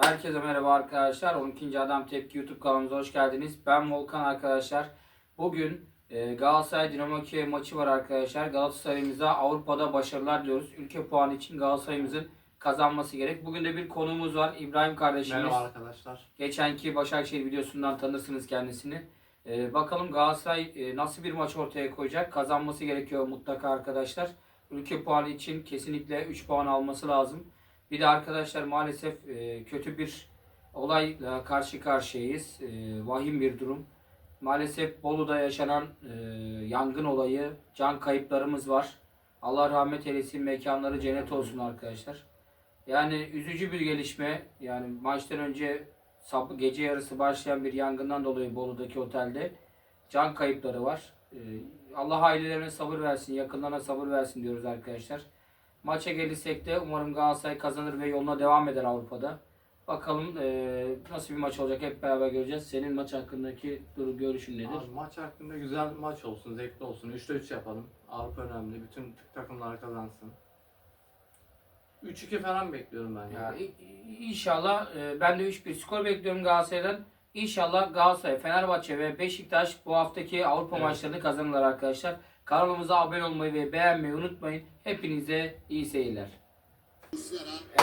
Herkese merhaba arkadaşlar. 12. Adam Tepki YouTube kanalımıza hoş geldiniz. Ben Volkan arkadaşlar. Bugün e, Galatasaray Dinamo Kiev maçı var arkadaşlar. Galatasaray'ımıza Avrupa'da başarılar diliyoruz. Ülke puanı için Galatasaray'ımızın kazanması gerek. Bugün de bir konuğumuz var. İbrahim kardeşimiz. Merhaba arkadaşlar. Geçenki Başakşehir videosundan tanırsınız kendisini. E, bakalım Galatasaray e, nasıl bir maç ortaya koyacak? Kazanması gerekiyor mutlaka arkadaşlar. Ülke puanı için kesinlikle 3 puan alması lazım. Bir de arkadaşlar maalesef e, kötü bir olayla karşı karşıyayız. E, vahim bir durum. Maalesef Bolu'da yaşanan e, yangın olayı, can kayıplarımız var. Allah rahmet eylesin, mekanları cennet olsun arkadaşlar. Yani üzücü bir gelişme. Yani maçtan önce gece yarısı başlayan bir yangından dolayı Bolu'daki otelde can kayıpları var. Allah ailelerine sabır versin, yakınlarına sabır versin diyoruz arkadaşlar. Maça gelirsek de umarım Galatasaray kazanır ve yoluna devam eder Avrupa'da. Bakalım eee, nasıl bir maç olacak hep beraber göreceğiz. Senin maç hakkındaki duru görüşün nedir? Abi, maç hakkında güzel maç olsun, zevkli olsun. 3'te 3 yapalım. Avrupa önemli. Bütün takımlar kazansın. 3-2 falan bekliyorum ben Ya, ya. i- i- inşallah eee, ben de 3-1 skor bekliyorum Galatasaray'dan. İnşallah Galatasaray, Fenerbahçe ve Beşiktaş bu haftaki Avrupa Evet. maçlarını kazanırlar arkadaşlar. Kanalımıza abone olmayı ve beğenmeyi unutmayın. Hepinize iyi seyirler.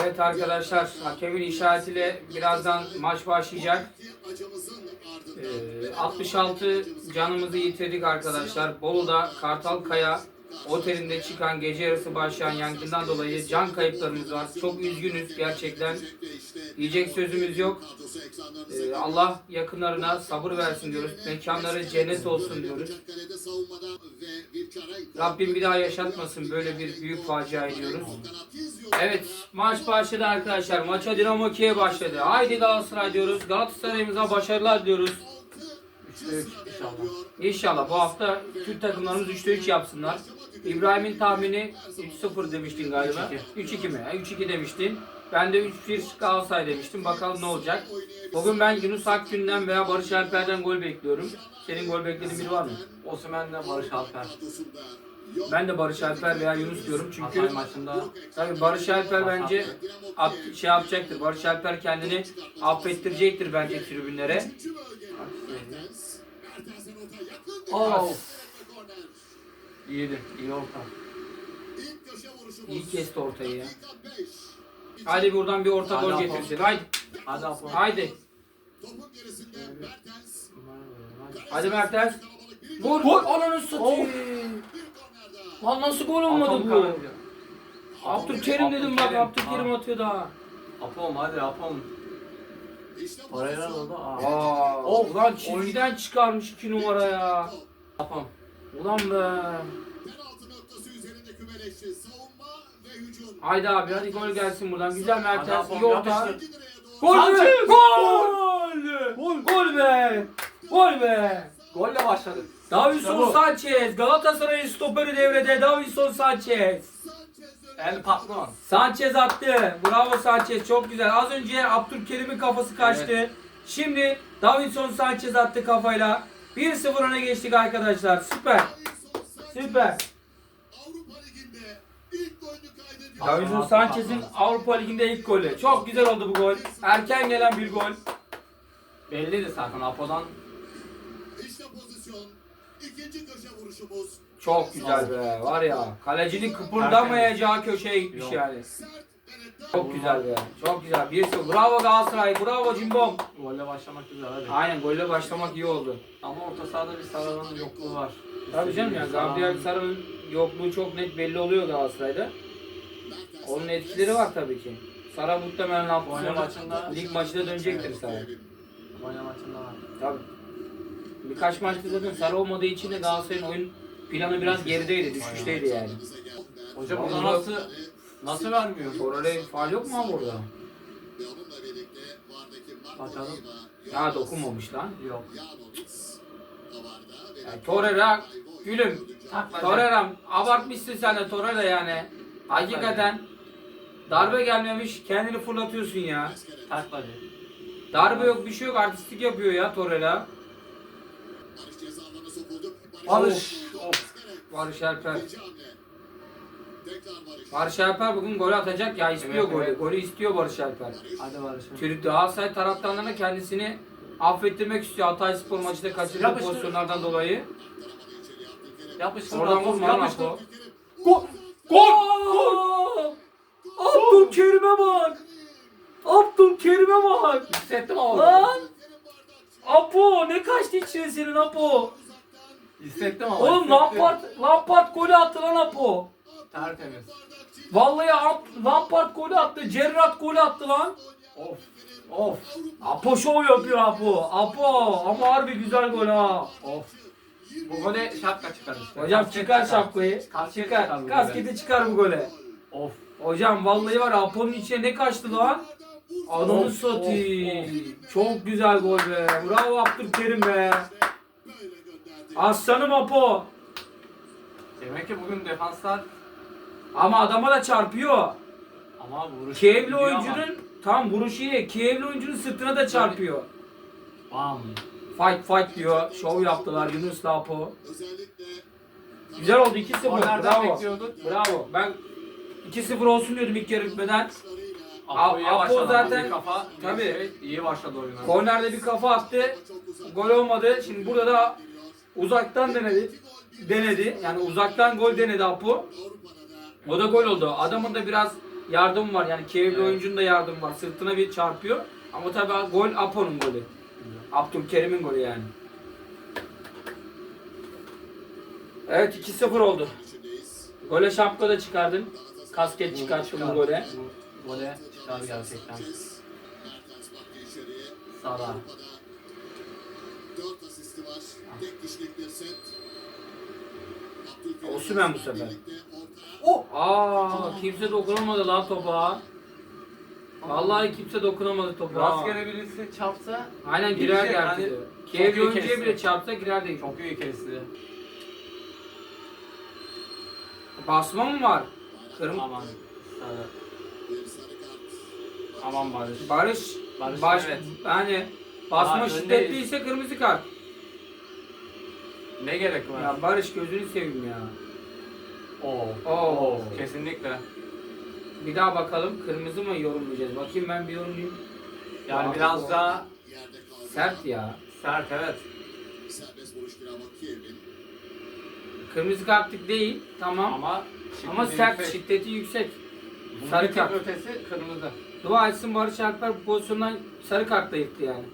Evet arkadaşlar hakemin işaretiyle birazdan maç başlayacak. Ee, 66 canımızı yitirdik arkadaşlar. Bolu'da Kartalkaya otelinde çıkan gece yarısı başlayan yangından dolayı can kayıplarımız var. Çok üzgünüz gerçekten. Diyecek sözümüz yok. Ee, Allah yakınlarına sabır versin diyoruz. Mekanları cennet olsun diyoruz. Rabbim bir daha yaşatmasın böyle bir büyük facia diyoruz. Evet maç başladı arkadaşlar. Maça Dinamo Kiev başladı. Haydi Galatasaray diyoruz. Galatasaray'ımıza başarılar diyoruz. 3'te 3 inşallah. İnşallah bu hafta Türk takımlarımız 3'te 3 yapsınlar. İbrahim'in tahmini 3-0 demiştin galiba. 3-2 mi? Ha, 3-2 demiştin. Ben de 3-1 Galatasaray demiştim. Bakalım ne olacak. Bugün ben Yunus Akgün'den veya Barış Alper'den gol bekliyorum. Senin gol beklediğin biri var mı? Osimhen'le Barış Alper. Ben de Barış Alper veya Yunus diyorum çünkü Hatay maçında tabii Barış Alper bence at, şey yapacaktır. Barış Alper kendini affettirecektir bence tribünlere. Oh! İyiydi. iyi orta. İyi kesti ortayı ya. Hadi buradan bir orta gol getirsin. Haydi. Hadi Apo. Haydi. Hadi Mertens. Vur. Vur. Ananı satayım. Lan nasıl gol olmadı bu? Abdülkerim dedim bak. Abdülkerim atıyor daha. Apom hadi Apom. Oraya oldu. Aa. Oh lan çizgiden çıkarmış 2 numara ya. Apom. Ulan be. Haydi abi hadi gol gelsin buradan. Güzel Mertens. İyi orta. Gol be. Gol. Gol. Gol be. Gol be. Golle başladık. Davinson. Sanchez. Galatasaray'ın stoperi devrede. Davinson Sanchez. El patron. Sanchez attı. Bravo Sanchez. Çok güzel. Az önce Abdülkerim'in kafası kaçtı. Şimdi Davinson Sanchez attı kafayla. 1-0 öne geçtik arkadaşlar. Süper. Süper. Davinson Sanchez'in Avrupa Ligi'nde ilk golü. Çok güzel oldu bu gol. Erken gelen bir gol. Belliydi zaten Apo'dan. İşte pozisyon. İkinci köşe vuruşumuz. Çok güzel be. Var ya. Kalecinin kıpırdamayacağı köşeye gitmiş Yok. yani. Çok güzel be. Çok güzel. 1-0. Bravo Galatasaray. Bravo Cimbom. Golle başlamak güzel hadi. Aynen golle başlamak iyi oldu. Ama orta sahada bir Sarı'nın yokluğu var. Tabii canım yani Gabriel Sarı'nın yokluğu çok net belli oluyor Galatasaray'da. Onun etkileri var tabii ki. Sara muhtemelen hafta maçında- lig maçına dönecektir Sara. Konya maçında var. Tabii. Birkaç maçta zaten Sara olmadığı için de Galatasaray'ın oyun planı biraz gerideydi, düşüşteydi yani. Hocam bunu nasıl nasıl vermiyor? Torreira faal yok mu abi orada? Bakalım. Ya dokunmamış lan. Yok. Ya Torreira, gülüm. Torreira abartmışsın sen de Torreira yani. Hakikaten darbe gelmemiş kendini fırlatıyorsun ya. Takladı. Darbe yok bir şey yok artistik yapıyor ya Torreira. Barış. Barış. Alper. Barış. Alper bugün gol atacak ya istiyor Evet, golü. evet. Golü istiyor Barış Alper. Hadi Barış. Türk Galatasaray taraftarlarına kendisini affettirmek istiyor Hatay Spor maçında kaçırdığı Yapıştır. pozisyonlardan dolayı. Yapıştır. Oradan vurma lan yapıştır. Apo. Gol! Gol! Abdülkerim'e bak! Abdülkerim'e bak! Hissettim ama. Lan! Apo ne kaçtı içine senin Apo? Hissettim ama. Oğlum hissettim. Lampard, Lampard golü attı lan Apo. Tertemiz. Vallahi Ap- Lampard golü attı, Gerrard golü attı lan. Of. Of. Apo şov yapıyor Apo. Apo ama harbi güzel gol ha. Of. Bu gole şapka çıkar işte. Hocam Kasket çıkar şapkayı. Kasket Çıkar. bu Kasketi çıkar bu gole. gole. Of. Hocam vallahi var ya, Apo'nun içine ne kaçtı lan? Ananı Of, satayım. Çok güzel gol be. Bravo Abdülkerim be. Aslanım Apo. Demek ki bugün defanslar Ama adama da çarpıyor. ama vuruş. Kievli gidiyor ama. oyuncunun tam vuruşu iyi. Kievli oyuncunun sırtına da çarpıyor. Bam. Fight fight diyor. Şov yaptılar Yunus'la Apo. Özellikle Güzel oldu 2-0. Kornerden Bravo. bekliyorduk. Bravo. Ben 2-0 olsun diyordum ilk yarı bitmeden. Apo'ya Apo başladı. zaten- Bir kafa. Tabii. Tabii. iyi başladı oyuna. Kornerde bir kafa attı. Gol olmadı. Şimdi burada da uzaktan denedi. Denedi. Yani uzaktan gol denedi Apo. O da gol oldu. Adamın da biraz yardım var. Yani Kievli Evet. oyuncunun da yardım var. Sırtına bir çarpıyor. Ama tabii gol Apo'nun golü. Abdülkerim'in golü yani. Evet 2-0 oldu. Gole şapka da çıkardın. Kasket çıkarttın bu gole. Bu Gole çıkar gerçekten. Salah. Tek kişilik bir set. Osimhen bu sefer. Oh! Aa kimse dokunamadı lan topa. Vallahi kimse dokunamadı topa. Rastgele birisi çarpsa Aynen girer Girecek, gerçi. hani çok Kievli iyi oyuncuya kesti. bile çarpsa girer değil. çok iyi kesti. Basma mı var? Kırm Aman. Sarı. Aman Barış. Barış, Barış, baş, evet. yani basma Aa, şiddetliyse kırmızı kart. Ne gerek var? Ya Barış gözünü seveyim ya. Oo. Oo. Kesinlikle. Bir daha bakalım kırmızı mı yorumlayacağız? Bakayım ben bir yorumlayayım. Yani Aa, biraz o- daha. Sert ya. sert evet. Serbest vuruş Dinamo Kiev'in. Kırmızı kartlık değil tamam. Ama, Ama sert yüksek. şiddeti yüksek. Bunun Sarı bir kart. ötesi kırmızı. Dua etsin Barış Alper bu pozisyondan sarı kartla yıktı yani.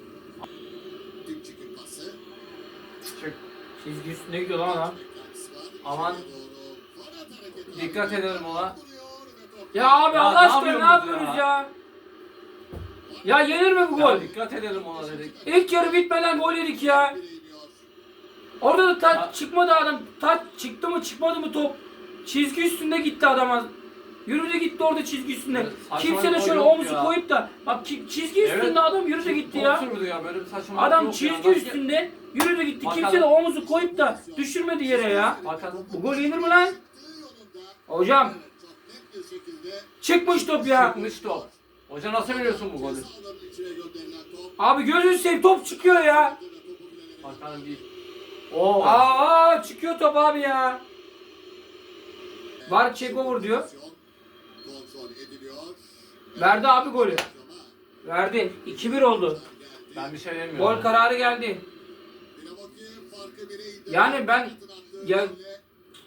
Çizgi üstünde gidiyor lan adam. Aman. Dikkat edelim ona. Ya abi Ya Allah ne aşkına ne yapıyorsunuz ya? ya? Ya yenir mi bu Ya gol? dikkat edelim ona dedik. İlk yarı bitmeden gol yedik ya. Orada da Ya- taç çıkmadı adam. Taç çıktı mı çıkmadı mı top. Çizgi üstünde gitti adama. Yürüdü gitti orada çizgi üstünde. Saçma Kimse bir de gol şöyle yok omuzu ya. koyup da bak ki- çizgi üstünde adam yürüdü gitti ya. Top sürdü ya böyle bir Adam yok ya. çizgi Başka- üstünde yürüdü gitti. Bakalım. Kimse de omuzu koyup da düşürmedi yere ya. Bakalım. Bu gol yenir mi lan? Hocam çıkmış top ya. Çıkmış top. Hoca nasıl biliyorsun bu golü? Abi gözünü seveyim top çıkıyor ya. Bakalım bir. Oo. Aa çıkıyor top abi ya. Var çek over diyor. Verdi abi golü. Verdi. 2-1 oldu. Ben bir şey demiyorum. Gol kararı geldi. Dinamo Kiev farkı bire indi. Yani ben- ya-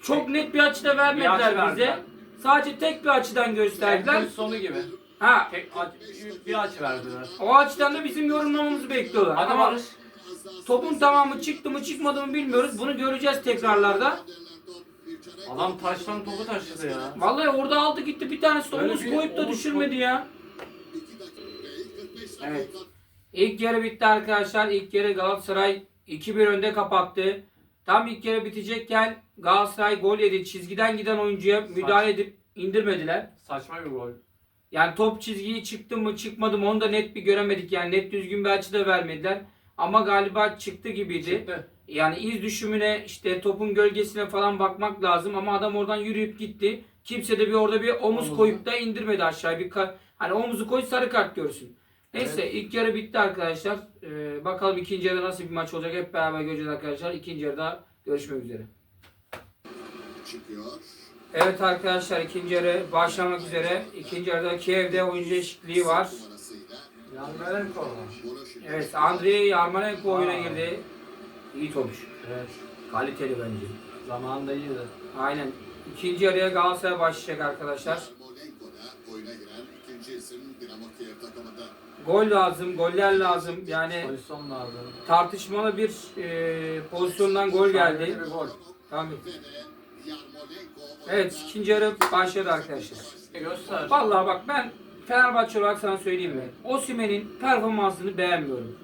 Çok net bir açıda vermediler açı bize. verdiler. Sadece tek bir açıdan gösterdiler. Tek sonu gibi. Ha, Tek bir aç verdiler. o açıdan da bizim yorumlamamızı bekliyorlar. Hadi Ama Barış. topun tamamı çıktı mı çıkmadı mı bilmiyoruz. Bunu göreceğiz tekrarlarda. Adam taştan topu taşıdı ya. Vallahi orada aldı gitti bir tanesi de Öyle omuz bir koyup da omuz düşürmedi ya. Evet. Evet. İlk yarı bitti arkadaşlar. İlk yarı Galatasaray 2-1 önde kapattı. Tam ilk yarı bitecekken Galatasaray gol yedi. Çizgiden giden oyuncuya müdahale edip indirmediler. Saçma bir gol. Yani top çizgiyi çıktı mı çıkmadı mı onu da net bir göremedik. Yani net düzgün bir açı da vermediler. Ama galiba çıktı gibiydi. Çıktı. Yani iz düşümüne işte topun gölgesine falan bakmak lazım ama adam oradan yürüyüp gitti. Kimse de bir orada bir omuz Omuzlu. koyup da indirmedi aşağı bir hani omuzu koy sarı kart görsün. Neyse Evet. ilk yarı bitti arkadaşlar. Ee, bakalım ikinci yarıda nasıl bir maç olacak hep beraber göreceğiz arkadaşlar. İkinci yarıda görüşmek üzere. Çıkıyor. Evet arkadaşlar ikinci yarı başlamak üzere. İkinci yarıda Kiev'de oyuncu değişikliği var. Boroşin. Evet Andrei Yarmolenko oyuna girdi. İyi topçu. Evet. Kaliteli bence. Zamanında iyiydi. Aynen. İkinci yarıya Galatasaray başlayacak arkadaşlar. Yarmolenko da oyuna giren ikinci isim Dinamo Kiev takımında. Gol lazım, goller lazım. Yani Pozisyon lazım. tartışmalı bir e, pozisyondan gol geldi. Bir gol. Yarmolenko Evet ikinci yarı başladı arkadaşlar. Göster. Vallahi bak ben Fenerbahçe olarak sana söyleyeyim mi? Osimhen'in performansını beğenmiyorum.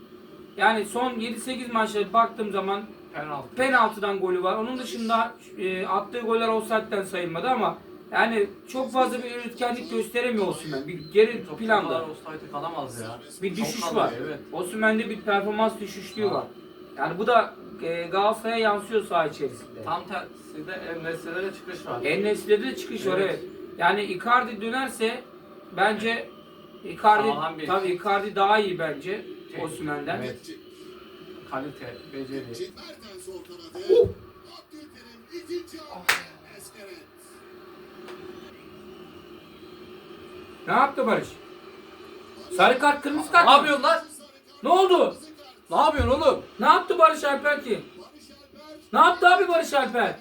Yani son 7-8 maçta baktığım zaman Penaltı. penaltıdan golü var. Onun dışında e, attığı goller offside'den sayılmadı ama yani çok fazla bir üretkenlik gösteremiyor Osimhen. Bir geri Çok planda. kalamaz ya. Bir Çok düşüş kalıyor, var. Evet. Osimhen'de bir performans düşüşlüğü Var. Yani bu da e, Galatasaray'a yansıyor saha içerisinde. Tam tersi de Emre'de de çıkış var. En-Nesyri'de de çıkış var Evet. evet. Yani Icardi dönerse bence Icardi bir- tabii Icardi daha iyi bence Osimhen'den. Evet. Kalite, beceri. Mertens ortaladı. Oh. Abdülkerim ikinci hamle. Ne yaptı Barış? Sarı kart, kırmızı kart. Ne mı? yapıyorsun lan? Ne oldu? Ne yapıyorsun oğlum? Ne yaptı Barış Alper ki? Ne yaptı abi Barış Alper?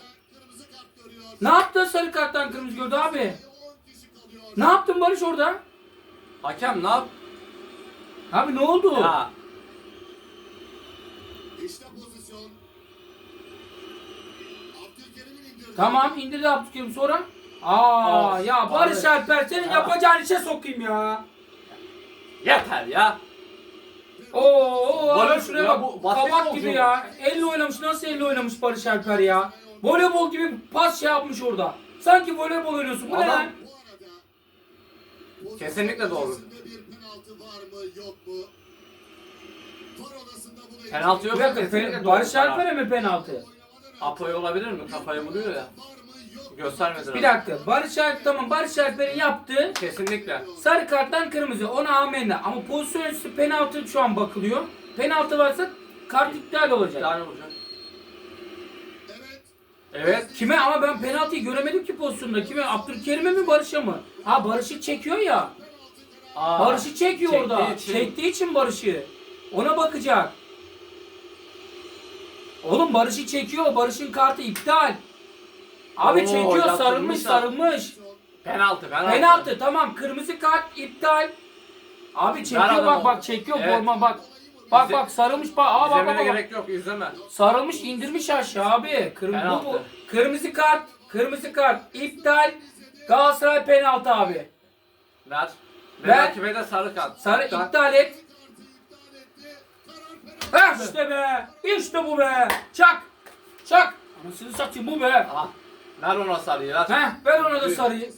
Ne yaptı sarı karttan kırmızı gördü abi? 10 kişi kalıyor. Ne yaptın Barış orada? Hakem ne yap? Abi ne oldu? Ya İşte pozisyon. Tamam indirdi Abdülkerim sonra. Aa Aa, ya Barış abi. Alper senin Ya. yapacağın işe sokayım ya. yeter ya. Oo, Barış- abi şuraya ya bak. bu basketbol Kabak gibi ya. Elle oynamış. Nasıl elle oynamış Barış Alper ya? Voleybol gibi pas şey yapmış orada. Sanki voleybol oynuyorsun. Bu ne Adam- lan? Bu arada pozisyon Kesinlikle doğru. öncesinde Bir penaltı var mı yok mu? Var odasında bunu Penaltı yok. Bir dakika, Kesinlikle pe- doğru Barış karar. Alper'e mi penaltı? Apo'yu olabilir mi? Kafaya vuruyor ya. var? Göstermediler. Bir dakika. Barış Alper tamam Barış Alper'in yaptığı Kesinlikle. sarı karttan kırmızı. Ona amenna. Ama pozisyon öncesi penaltı şu an bakılıyor. Penaltı varsa kart iptal olacak. Yani olacak. Evet. Evet. Kime ama ben penaltıyı göremedim ki pozisyonda. Kime? Abdülkerim'e mi Barış'a mı? Ha Barış'ı çekiyor ya. Aa, Barış'ı çekiyor çektiği orada. için- Çektiği için Barış'ı. Ona bakacak. Oğlum Barış'ı çekiyor. Barış'ın kartı iptal. Abi Oo, çekiyor sarılmış sarılmış. Penaltı, penaltı. Penaltı tamam kırmızı kart iptal. Abi çekiyor adamı. bak bak çekiyor Evet. forma bak. Bak İzle- bak sarılmış bak. Aa bak bak İzlemene bak. gerek yok, izleme. Sarılmış indirmiş aşağı abi. Kırmızı bu, bu. Penaltı. Kırmızı kart. Kırmızı kart iptal. Galatasaray penaltı abi. Ver. Ve Ver. rakibe de sarı kart. Sarı İptal. iptal et. Penaltı. Heh işte be. İşte bu be. Çak. Çak. Anasını satayım bu be. Ah. Ver ona sarıyı, ver. Heh ver ona da sarıyı.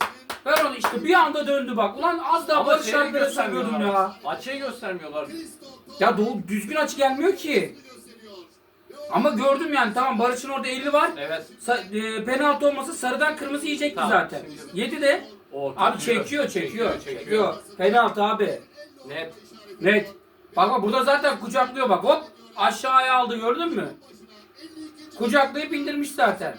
Ver onu işte bir anda döndü bak. Ulan az daha Ama Barış şeyi Alper'e söylüyordum göstermiyorlar. ya. Açıyı göstermiyorlar. Ya doğu düzgün açı gelmiyor ki. Ama gördüm yani tamam Barış'ın orada 50 var. Evet. Sa- e, penaltı olmasa sarıdan kırmızı yiyecekti Tamam, zaten. 7 de O, abi çekiyor çekiyor çekiyor. Penaltı abi. Net. Net. Bak bak burada zaten kucaklıyor bak hop. Aşağıya aldı gördün mü? Kucaklayıp indirmiş zaten.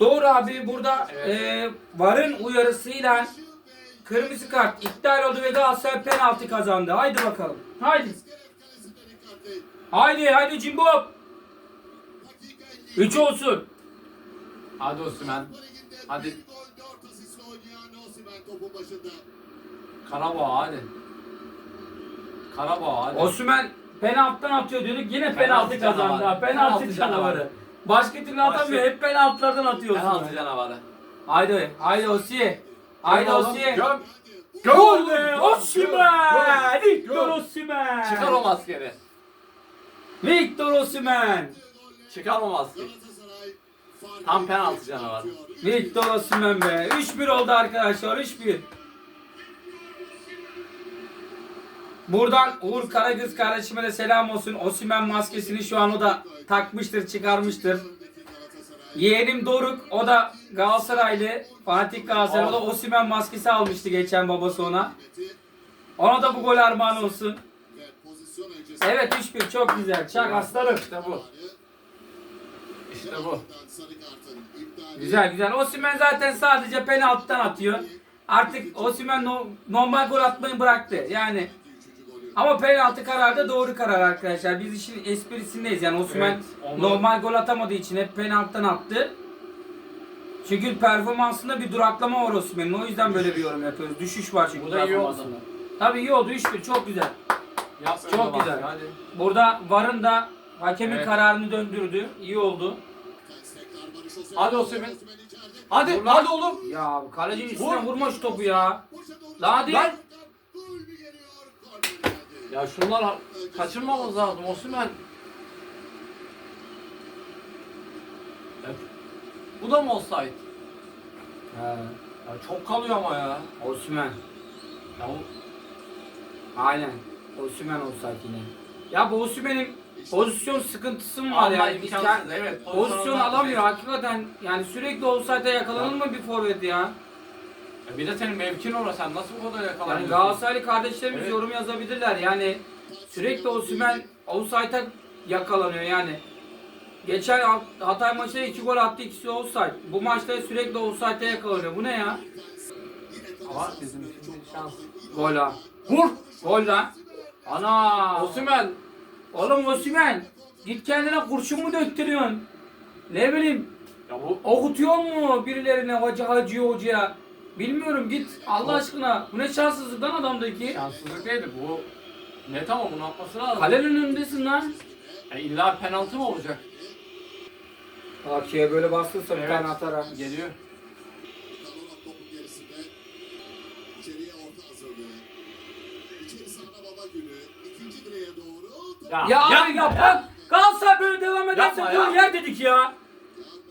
Doğru abi burada e, VAR'ın uyarısıyla kırmızı kart iptal oldu ve Galatasaray penaltı kazandı. Haydi bakalım. Haydi. Haydi haydi Cimbo. 3 olsun. Hadi Osman. Hadi. Karabağ hadi. Karabağ hadi. Osman penaltıdan atıyor diyorduk yine penaltı, Penaltı kazandı. Penaltı canavarı. Başka türlü atamıyor. Hep penaltılardan atıyor Penaltı Osman. canavarı. Haydi haydi Osi. Haydi Osi. Göm. Gol be Osimhen. Victor. Osimhen. Çıkar o maskeni. Victor Osimhen. Çıkar o maskeyi. Tam penaltı canavarı. Victor Osimhen be. 3-1 oldu arkadaşlar. 3-1. Buradan Uğur Karagöz kardeşime de selam olsun. Osimhen maskesini şu an o da takmıştır, çıkarmıştır. Yeğenim Doruk, o da Galatasaraylı, fanatik Galatasaray. O da Osimhen maskesi almıştı geçen babası ona. Ona da bu gol armağan olsun. Evet 3-1 çok güzel. Çak aslanım. İşte bu. İşte bu. Güzel güzel. Osimhen zaten sadece penaltıdan atıyor. Artık Osimhen no- normal gol atmayı bıraktı. Yani. Ama penaltı kararı da doğru karar arkadaşlar. Biz işin esprisindeyiz. Yani Osimhen Evet, onu- normal gol atamadığı için hep penaltıdan attı. Çünkü performansında bir duraklama var Osimhen'in. O yüzden böyle bir yorum yapıyoruz. Düşüş var çünkü Bu da iyi oldu. performansında. Tabii iyi oldu. 3-1 çok güzel. Yap Çok güzel. Hadi. Burada VAR'ın da hakemin Evet. kararını döndürdü. İyi oldu. Hadi Osimhen. Hadi, hadi oğlum. Ya kalecinin üstüne Vur. vurma şu topu ya. Boşa doğru. Lan hadi. Lan. Gol mü geliyor? Gol mü geldi? Ya şunlar kaçırmamız lazım Osman. Bu da mı offside? He. Ya çok kalıyor ama ya. Osimhen. Ya bu Aynen. Osimhen olsaydı yine. Ya bu Osimhen'in pozisyon sıkıntısı mı var Allah ya? Biz imkansız, kend- evet. Pozisyon alamıyor alamıyor. hakikaten. Yani sürekli olsaydı yakalanır mı bir forvet ya? Ya bir de senin mevkin orası sen nasıl bu kadar Yani yakalanıyorsun? Galatasaraylı kardeşlerimiz Evet. yorum yazabilirler. Yani sürekli Osimhen offside'a yakalanıyor yani. Geçen Hat- Hatay maçında iki gol attı ikisi offside. Bu maçta sürekli offside'a yakalanıyor. Bu ne ya? Ama bizim için şans. Gol ha. Vur! Gol lan. Ana. Osman! Oğlum Osimhen. Git kendine kurşun mu döktürüyorsun? Ne bileyim. Ya bu Okutuyor mu birilerine hoca hacı hocaya? Bilmiyorum git Allah aşkına. Bu ne şanssızlık lan adamdaki. şanssızlık değildi bu. Ne tamam bunu atması lazım. Kalenin önündesin lan. Ya illa penaltı mı olacak? Akiye böyle bastırsa bir Evet. tane atar ha. Geliyor. Kalonov topun gerisinde. İçeriye orta hazırlığı. İçeri sahne baba günü. İkinci direğe doğru. Ya, Ya abi ya bak Galatasaray böyle devam ederse Yapma ya. yer dedik ya.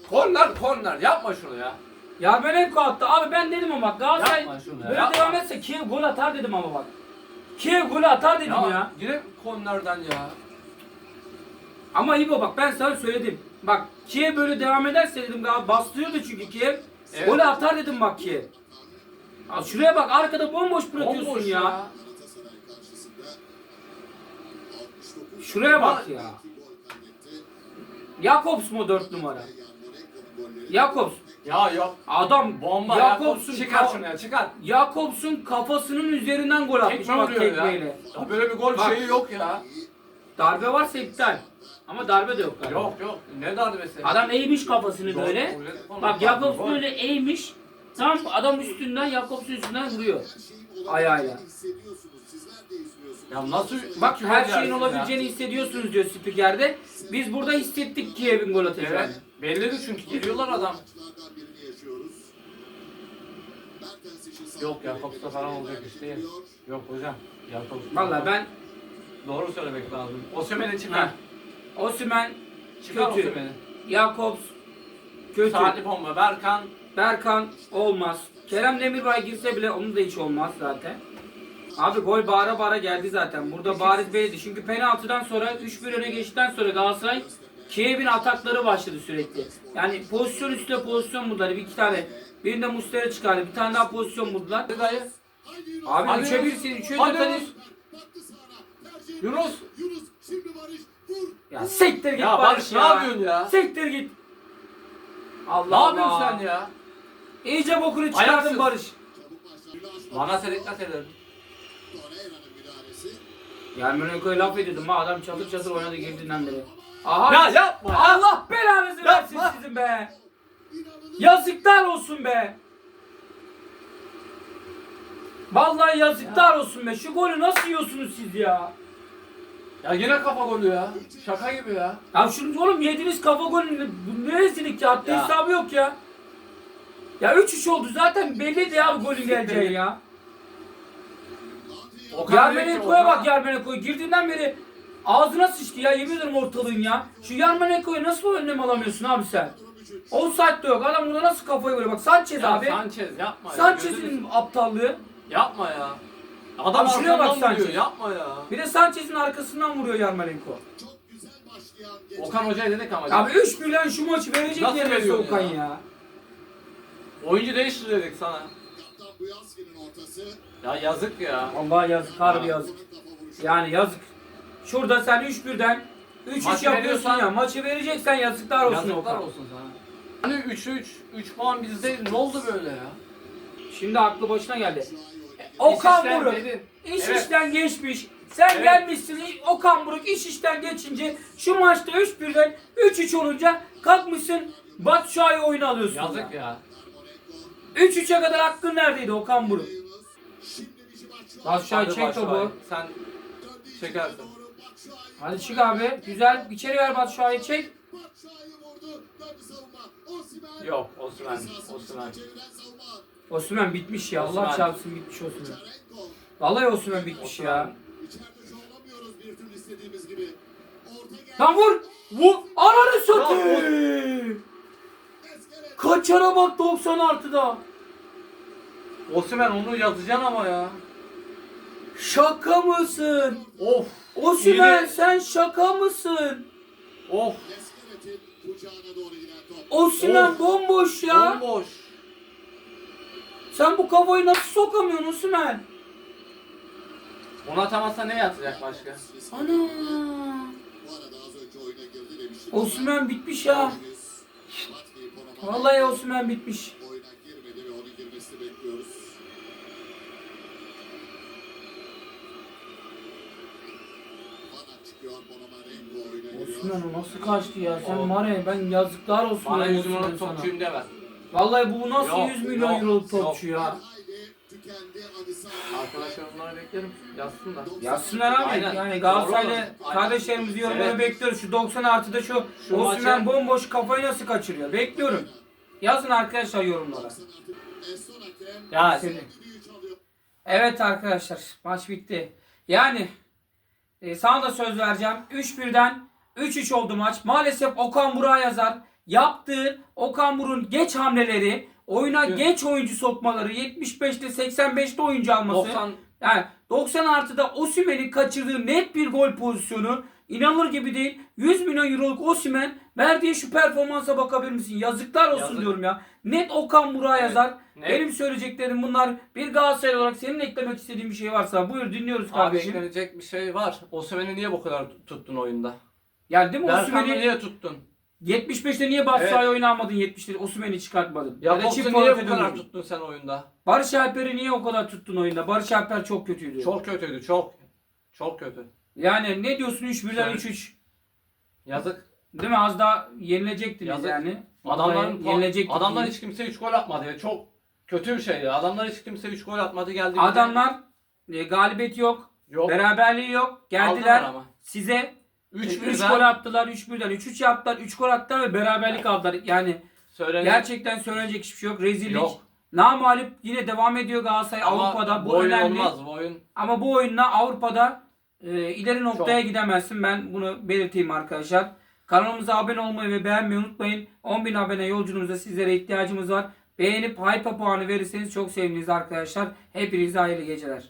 Korner korner yapma şunu ya. Ya Belenko attı. Abi ben dedim ama bak Galatasaray Yapma şunu ya, böyle yapma. devam etse Kiev gol atar dedim ama bak. Kiev gol atar dedim ya. Yine kornerden ya. Ama İbo bak ben sana söyledim. Bak Kiev böyle devam ederse dedim daha bastırıyordu çünkü Kiev. Evet. Golü atar dedim bak Kiev. Al şuraya bak arkada bomboş bırakıyorsun Bomboş ya. 69 Şuraya bak ya. gol. Jakobs mu 4 numara? Jakobs. Ya yok. Adam Bomba ya. Jakobs'un Çıkar ka- şunu ya çıkar. Jakobs'un kafasının üzerinden gol atmış Tekme bak vuruyor ya. tekmeyle. ya. Böyle bir gol Bak. şeyi yok ya. Darbe varsa iptal. Ama darbe de yok galiba. Yok yok. Ne darbesi? Adam eğmiş kafasını Yok, böyle. öyle Bak. Jakobs Gol. böyle eğmiş. Tam adam üstünden Jakobs'un üstünden vuruyor. Ayağıyla. Ya nasıl Bak her şeyin olabileceğini hissediyorsunuz diyor spikerde. Biz burada hissettik Kiev'in gol atacağını. Evet. Bellidir çünkü geliyorlar adam. Yok bek Jakobs'ta falan olacak iş değil. Yok hocam. Jakobs. Valla ben Doğru söylemek lazım. Osimhen'i çıkar. Ha. Osimhen Çıkar kötü. Osimhen'i. Jakobs kötü. Salih Bomba, Berkan. Berkan olmaz. Kerem Demirbay girse bile onun da hiç olmaz zaten. Abi gol bağıra bağıra geldi zaten. Burada bariz belliydi. Çünkü penaltıdan sonra 3-1 öne geçtikten sonra Galatasaray Kiev'in atakları başladı sürekli. Yani pozisyon üstüne pozisyon buldular. Bir iki tane. Birinde Mustera çıkardı. Bir tane daha pozisyon buldular. Yunus. Abi Hadi 3'e Yunus. 1'sin. 3'e Hadi 4 Yunus. Yunus. Yunus. Şimdi Barış. Vur. Ya siktir git Ya Barış Barış ne ya. yapıyorsun ya? Siktir git. Allah Ne yapıyorsun Allah. sen ya? İyice bokunu çıkardın Ayaksız. Barış. Çabuk başladı. Bana sen dikkat ederim. Torreira'nın müdahalesi. Laf ediyordum ha adam çatır çatır oynadı girdiğinden beri. Aha. Ya yapma. Allah belanızı versin Yapma. sizin be. Yazıklar olsun be. Vallahi yazıklar olsun be. Şu golü nasıl yiyorsunuz siz ya? Ya yine kafa golü ya. Şaka gibi ya. Ya şunu oğlum yediniz kafa golünü. Bu neresinik ya? Haddi Ya. hesabı yok ya. Ya 3-3 oldu zaten belliydi ya bu golün geleceği ya. Okan ki, Okan- bak Yarmenenko'ya. Girdiğinden beri ağzına sıçtı ya yemin ederim ortalığın ya. Şu Yarmenenko'ya nasıl önlem alamıyorsun abi sen? Offside de yok. Adam burada nasıl kafayı vuruyor? Bak Sanchez Ya abi. Sanchez yapma ya. Sanchez'in aptallığı. Yapma ya. Adam Abi şuraya bak arkamdan vuruyor. Sanchez. Yapma ya. Bir de Sanchez'in arkasından vuruyor Yarmolenko. Okan Hoca'ya dedik ama. Abi 3 milyon şu maçı verecek Nasıl veriyorsun Okan ya? ya. Oyuncu değiştir dedik sana. Ya yazık ya. Allah yazık harbi Ya. yazık. Yani yazık. Şurada sen 3-1'den 3-3 Maçı yapıyorsun veriyorsan- ya. Maçı vereceksen yazıklar olsun Yazıklar Okan. olsun sana. Hani 3'e 3, 3 puan bizde ne oldu böyle ya? Şimdi aklı başına geldi. Okan Buruk dedin. iş Evet. işten geçmiş. Sen Evet. gelmişsin Okan Buruk iş işten geçince şu maçta 3-1'den 3-3 olunca kalkmışsın Batshuayi oyunu alıyorsun. Yazık ya. 3-3'e kadar hakkın neredeydi Okan Buruk? Batshuayi Hadi çek Batshuayi. topu. Sen Çekersin. Hadi çık abi. Güzel. İçeri ver Batshuayi çek. Yok Osman, Osman. Osman bitmiş ya. Allah çarpsın bitmiş Osman. Vallahi Osman bitmiş ya. Lan vur. Vur. Ananı satayım. Kaçara bak 90 artıda. Osman onu yazacaksın ama ya. Şaka mısın? Of, Osman sen şaka mısın? of. Osman Of. bomboş ya. Bomboş. Sen bu kafayı nasıl sokamıyorsun Osman? Onu atamazsa ne yatacak başka? Ana. Osman bitmiş Ponomarev Vallahi Osman bitmiş. O nasıl kaçtı ya? Sen O- var ya ben yazıklar olsun. Bana ya 100 Osman milyon sana. topçuyum deme. Vallahi bu nasıl Yok, 100 milyon yok, euroluk topçu yok. ya? Haydi tükendi Adisanya. Arkadaşlar bunları beklerim. Yazsın da. Yazsınlar abi. Aynen. Yani Doğru Galatasaraylı. Aynen. kardeşlerimizi Evet. bekliyoruz. Şu 90 artıda şu, Şu Osman maçı- bomboş kafayı nasıl kaçırıyor? Bekliyorum. Yazın arkadaşlar yorumlara. Ya Seni. Evet arkadaşlar maç bitti. Yani e, sana da söz vereceğim. 3-1'den 3-3 oldu maç. Maalesef Okan Burak'a yazar. Yaptığı Okan Buruk'un geç hamleleri, oyuna Evet. geç oyuncu sokmaları, 75'te 85'te oyuncu alması. 90 Yani 90 artıda Osimhen'in kaçırdığı net bir gol pozisyonu inanılır gibi değil. 100 milyon euroluk Osimhen verdiği şu performansa bakabilir misin? Yazıklar olsun Yazık. diyorum ya. Net Okan Burak'a Evet. yazar. Net. Benim söyleyeceklerim bunlar. Bir Galatasaray olarak senin eklemek istediğin bir şey varsa buyur dinliyoruz Abi kardeşim. eklenecek bir şey var. Osimhen'i niye bu kadar tuttun oyunda? Yani değil mi Berkan'ı Osimhen'i niye tuttun? 75'te niye Batshuayi oynamadın 70'te Osimhen'i çıkartmadın? Çift Fox'u niye forvete bu kadar döndün. tuttun sen oyunda? Barış Alper'i niye o kadar tuttun oyunda? Barış Alper çok kötüydü. Çok kötüydü, çok. Çok kötü. Yani ne diyorsun 3-1'den Sen- 3-3? Yazık. Değil mi? Az daha yenilecektiniz Yazık. yani. Adamların yenilecektiniz. adamlar hiç kimse 3 gol atmadı ya. Çok kötü bir şey ya. Adamlar hiç kimse 3 gol atmadı geldi. Adamlar e, galibiyeti yok. yok. Beraberliği yok. Aldılar Geldiler ama. size 3 3 gol attılar. 3-1'den 3-3 yaptılar. 3 gol attılar ve beraberlik aldılar. Yani Söylenir. gerçekten söylenecek hiçbir şey yok. Rezillik. Yok. Namalip yine devam ediyor Galatasaray Ama Avrupa'da. Bu bu oyun önemli. olmaz. Bu oyun Ama bu oyunla Avrupa'da e, ileri noktaya Çok. gidemezsin. Ben bunu belirteyim arkadaşlar. Kanalımıza abone olmayı ve beğenmeyi unutmayın. 10.000 abone yolculuğumuzda sizlere ihtiyacımız var. Beğenip hype puanı verirseniz çok seviniriz arkadaşlar. Hepinize hayırlı geceler.